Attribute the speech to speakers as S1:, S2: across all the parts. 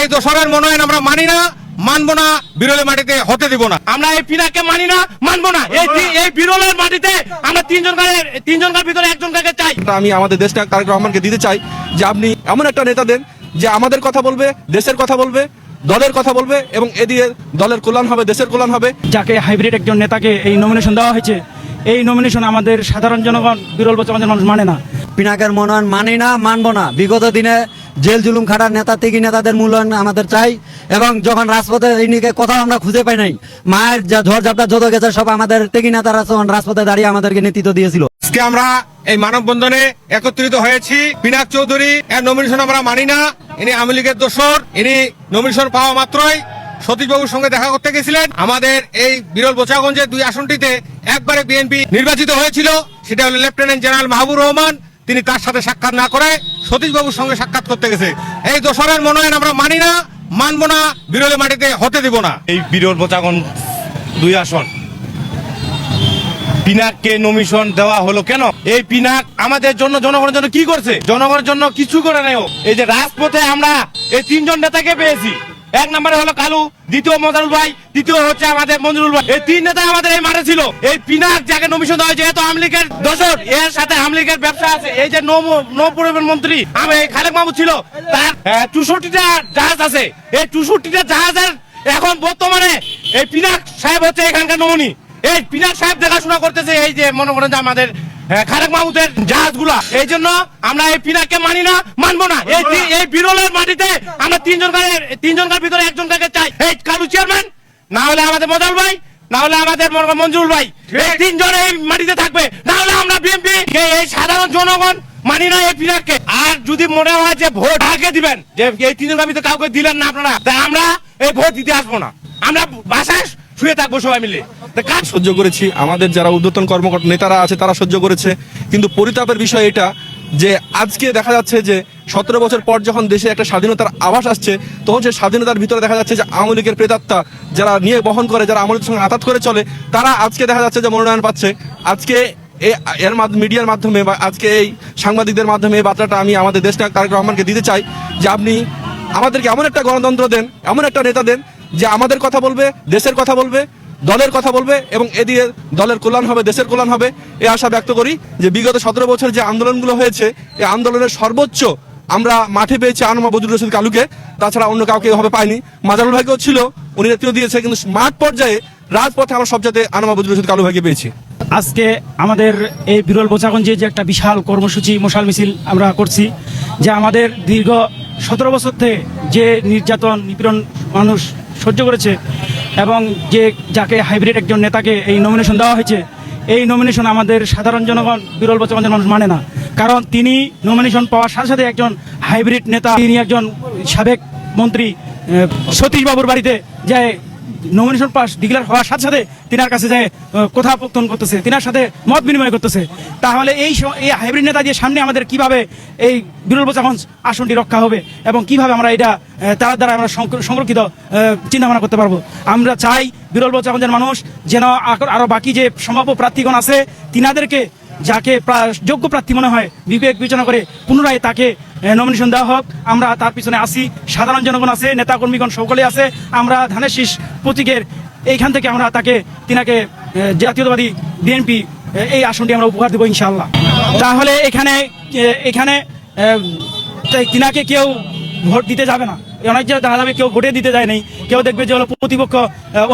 S1: এই দোসরের মনোনয়ন আমরা মানি না মানবো না বিরলে মাটিতে হতে দিব না।
S2: আমরা এই পিনাককে মানি না মানবো না। এই এই বিরলের মাটিতে আমরা তিনজন তিনজনকার ভিতরে একজন কাকে চাই?
S3: আমি আমাদের দেশটা তারেক রহমানকে দিতে চাই যে আপনি এমন একটা নেতা দেন যে আমাদের কথা বলবে দেশের কথা বলবে দলের কথা বলবে এবং এদিকে দলের কল্যাণ হবে দেশের কল্যাণ হবে।
S4: যাকে হাইব্রিড একজন নেতাকে এই নমিনেশন দেওয়া হয়েছে এই নমিনেশন আমাদের সাধারণ জনগণ বিরল বছর মানুষ মানে না।
S5: পিনাকের মনোনয়ন মানি না, মানবো না। বিগত দিনে জেল জুলুম খাটার নেতা থেকে নেতাদের মূল্যায়ন আমাদের চাই এবং যখন রাজপথে এই নিয়ে কোথাও আমরা খুঁজে পাই নাই, মায়ের যা ঝড় ঝাপটা যত গেছে, সব আমাদের থেকে নেতারা রাজপথে দাঁড়িয়ে আমাদেরকে নেতৃত্ব দিয়েছিল।
S1: আজকে আমরা এই মানববন্ধনে একত্রিত হয়েছি। পিনাক চৌধুরী এর নমিনেশন আমরা মানি না। ইনি আওয়ামী লীগের দোসর ইনি নমিনেশন পাওয়া মাত্রই সতীশবাবুর সঙ্গে দেখা করতে গেছিলেন। আমাদের এই বিরল বোচাগঞ্জের দুই আসনটিতে একবারে বিএনপি নির্বাচিত হয়েছিল। সেটা হলো লেফটেন্যান্ট জেনারেল মাহবুব রহমান তিনি তার সাথে সাক্ষাৎ না করে? সতীশবাবুর সঙ্গে সাক্ষাৎ করতে গেছে। এই দোষরের মনোনয়ন আমরা মানি না, মানবো না, বিরলে মাটিতে হতে দিব না।
S2: এই বিরল বোচাগন দুই আসন। পিনাককে নমিশন দেওয়া হলো কেন? এই পিনাক আমাদের জন্য জনগণের জন্য কি করছে? জনগণের জন্য কিছু করে নেই। এই যে রাজপথে আমরা এই তিনজন নেতাকে পেয়েছি। এক নম্বরে হলো কালু, দ্বিতীয় মজারুল ভাই, তৃতীয় হচ্ছে আমাদের মঞ্জুরুল ভাই। এই তিন নেতা আমাদের এই মাঠে ছিল। এই পিনাক যাকে নমিশন দেওয়া হয়েছে এ তো আওয়ামী লীগের দোষর, এর সাথে আওয়ামী লীগের ব্যবসা আছে। এই যে নৌ নৌ পরিবহন মন্ত্রী, আমি এই খালেক মাহমুদ ছিল, তার চৌষট্টিটা জাহাজ আছে। এই চৌষট্টিটা জাহাজের এখন বর্তমানে এই পিনাক সাহেব হচ্ছে এখানকার নমনি এই পিনাক সাহেব দেখাশোনা করতেছে, এই যে মনে করেন যে আমাদের মাহমুদের জাহাজগুলা। এই জন্য আমরা এই পিনাককে মানি না মানবো না। এই এই বিরলের মাটিতে আমরা তিনজনকার তিনজনকার ভিতরে একজন কাকে চাই। এই কালু চেয়ারম্যান না হলে আমাদের মজাল ভাই না হলে আমাদের মঞ্জুর ভাই। এই তিনজন এই মাটিতে থাকবে। না হলে আমরা বিএনপি এই সাধারণ জনগণ মানি না এই পিনাককে। আর যদি মনে হয় যে ভোট আগে দিবেন যে এই তিনজনের ভিতরে কাউকে দিলেন না আপনারা তা আমরা এই ভোট দিতে আসব না। আমরা বাসায় শুয়ে থাকব সবাই মিলে। কাজ
S3: সহ্য করেছি। আমাদের যারা উদ্যতন কর্মকর্তা নেতারা আছে, তারা সহ্য করেছে। কিন্তু পরিতাপের বিষয় এটা যে আজকে দেখা যাচ্ছে যে সতেরো বছর পর যখন দেশে একটা স্বাধীনতার আভাস আসছে, তখন সেই স্বাধীনতার ভিতরে দেখা যাচ্ছে যে আওয়ামী লীগের প্রেতাত্মা যারা নিয়ে বহন করে, যারা আওয়ামী সঙ্গে আঘাত করে চলে, তারা আজকে দেখা যাচ্ছে যে মনোনয়ন পাচ্ছে। আজকে এর মিডিয়ার মাধ্যমে বা আজকে এই সাংবাদিকদের মাধ্যমে এই বার্তাটা আমি আমাদের দেশটা তারেক রহমানকে দিতে চাই যে আপনি আমাদেরকে এমন একটা গণতন্ত্র দেন, এমন একটা নেতা দেন যে আমাদের কথা বলবে, দেশের কথা বলবে দলের কথা বলবে এবং এ দিয়ে দলের কল্যাণ হবে, দেশের কল্যাণ হবে। এ আশা ব্যক্ত করি যে বিগত সতেরো বছর যে আন্দোলনগুলো হয়েছে এই আন্দোলনের সর্বোচ্চ আমরা মাঠে পেয়েছি আনমা বদরুল রশিদ কালুকে। তাছাড়া অন্য কাউকে এভাবে পাইনি। মাজারুল ভাইকেও ছিল, উনি নেতৃত্ব দিয়েছে, কিন্তু মাঠ পর্যায়ে, রাজপথে আমরা সবচেয়ে আনমা বদরুল রশিদ কালু ভাইকে পেয়েছি।
S4: আজকে আমাদের এই বিরল বোচাগঞ্জে যে একটা বিশাল কর্মসূচি, মশাল মিছিল আমরা করছি, যে আমাদের দীর্ঘ সতেরো বছর থেকে যে নির্যাতন, নিপীড়ন মানুষ সহ্য করেছে এবং যে, যাকে হাইব্রিড একজন নেতাকে এই নমিনেশন দেওয়া হয়েছে, এই নমিনেশন আমাদের সাধারণ জনগণ, বিরল বোচাগঞ্জের মানুষ মানে না। কারণ তিনি নমিনেশন পাওয়ার সাথে সাথে একজন হাইব্রিড নেতা, তিনি একজন সাবেক মন্ত্রী সতীশবাবুর সতীশ বাবুর বাড়িতে যায় নমিনেশন পাস ডিক্লেয়ার হওয়ার সাথে সাথে তিনার কাছে যায় কথা পত্তন করতেছে, তিনার সাথে মত বিনিময় করতেছে। তাহলে এই এই হাইব্রিড নেতা দিয়ে সামনে আমাদের কীভাবে এই বিরল বোচাগঞ্জ আসনটি রক্ষা হবে এবং কীভাবে আমরা এটা তার দ্বারা আমরা সংরক্ষিত চিন্তা ভাবনা করতে পারব? আমরা চাই বিরল বোচাগঞ্জের মানুষ যেন আক- আরও বাকি যে সম্ভাব্য প্রার্থীগণ আছে, তিনাদেরকে যাকে যোগ্য প্রার্থী মনে হয় বিবেক বিবেচনা করে পুনরায় তাকে নমিনেশন দেওয়া হোক। আমরা তার পিছনে আসি। সাধারণ জনগণ আছে, নেতাকর্মীগণ সকলে আছে। আমরা ধানের শীষ প্রতীকের এইখান থেকে আমরা তাকে, তিনাকে জাতীয়তাবাদী বিএনপি এই আসনটি আমরা উপহার দেবো ইনশাল্লাহ তাহলে এখানে এখানে তিনাকে কেউ ভোট দিতে যাবে না। অনেক দেখা যাবে কেউ ভোটে দিতে যায় নাই। কেউ দেখবে যে হলো প্রতিপক্ষ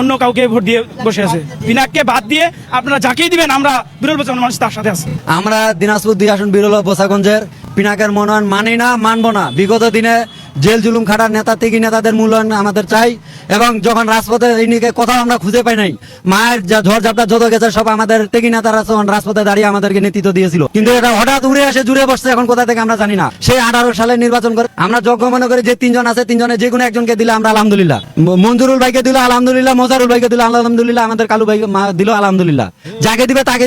S4: অন্য কাউকে ভোট দিয়ে বসে আছে। তিনাককে বাদ দিয়ে আপনারা যাকেই দিবেন, আমরা বিরল বছর মানুষ তার সাথে আছে।
S5: আমরা দিনাজপুর দুই আসন বিরল বোসাগঞ্জের পিনাকের মনোনয়ন মানি না, মানব না। বিগত দিনে জেল জুলুম খাটার নেতা থেকে নেতাদের মূল্যায়ন আমাদের চাই এবং যখন রাজপথে এই নিয়ে কোথাও আমরা খুঁজে পাই নাই, মায়ের যা ঝড় ঝাপটা যত গেছে, সব আমাদের থেকে নেতারা যখন রাজপথে দাঁড়িয়ে আমাদেরকে নেতৃত্ব দিয়েছিল। কিন্তু এটা হঠাৎ উড়ে আসে জুড়ে বসছে, এখন কোথা থেকে আমরা জানি না। সেই আঠারো সালে নির্বাচন করে আমরা যোগ্য মনে করি যে তিনজন আছে তিনজনের যে কোনো একজনকে দিলে আমরা আলহামদুলিল্লাহ। মঞ্জুরুল ভাইকে দিল আলহামদুলিল্লাহ, মজারুল ভাইকে দিল আলহামদুলিল্লাহ, আমাদের কালু ভাইকে দিল আলহামদুলিল্লাহ। যাকে দিবে তাকে